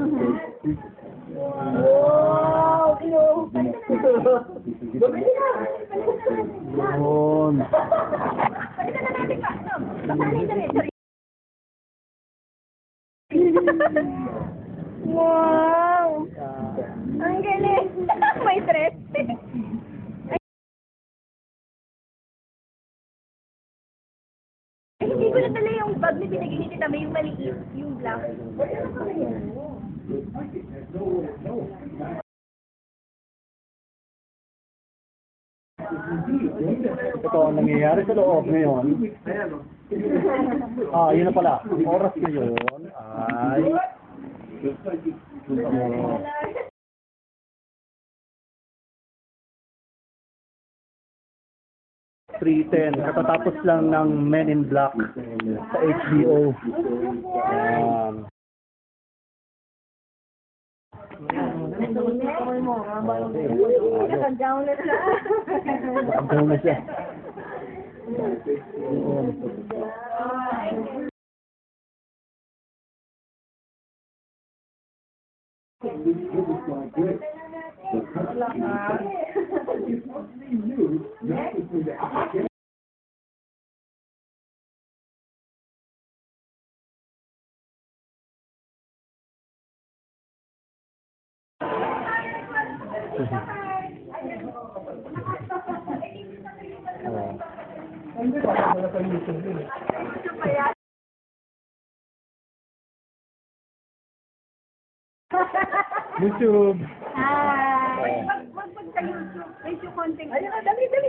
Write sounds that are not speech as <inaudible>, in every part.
Wow! Na! Na na. Wow! Ang galing! May dress. Ay, hindi ko na tala yung bag na ni Tita May, maliit, yung black. Ito ang nangyayari sa loob ngayon. Ah, yun na pala. Oras ngayon ay... Oh, 3.10. Katatapos lang ng Men in Black sa HBO. Ayan. Naka-down na siya. Na siya. YouTube. Hi! Wag wag pag sa YouTube. Medyo konting. Ayun, dali, dali.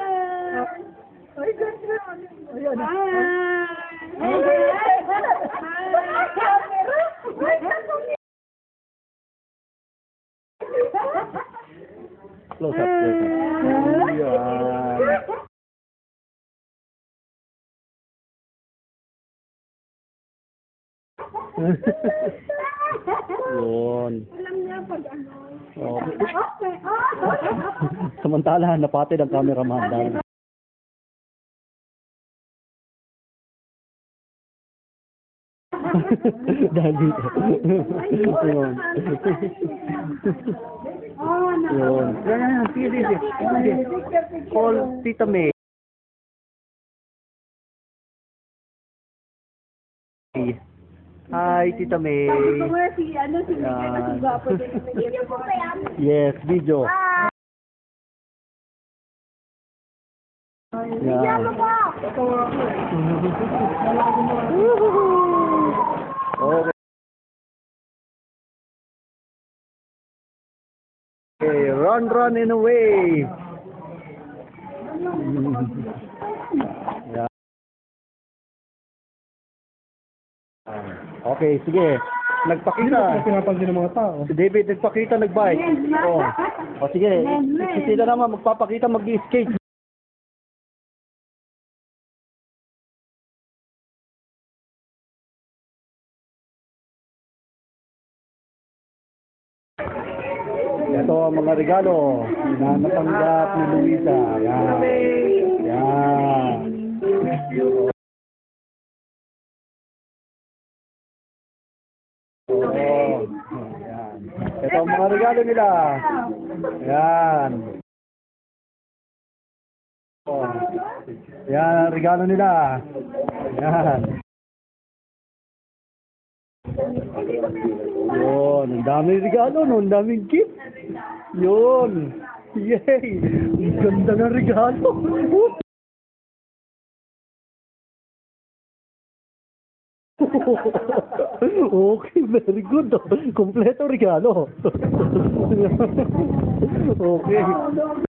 Ayun. Ay, ganda. Ayun. Close up, close up. Yun. Alam niya pag ano. Okay. Samantala, napatid ang cameraman <laughs> dahil. dito. Yun. Yun. Yan, yan, yan. Sige, sige. Sige. Call Tita May. Hi, Tita May. Sabi ko nga si, ano, si Miguel na si Yan. Gwapo din. Video po kaya. Yes, video. Bigyan po! Okay. <laughs> Okay, run, run and away. Yeah. Okay, sige. Nagpakita. pinapansin ng mga tao. Si David nagpakita, nagbike. Oh. O sige, si Tita naman magpapakita mag-skate. Ito ang mga regalo na natanggap ni Luisa. Yan. Yan. Ito ang mga regalo nila. Yan. Yan ang regalo nila. Yan. Yun, ang daming regalo, no? Ang daming gift. Yun. Yay! Ang ganda ng regalo. <laughs> okay, very good. Kompleto regalo. <laughs> okay.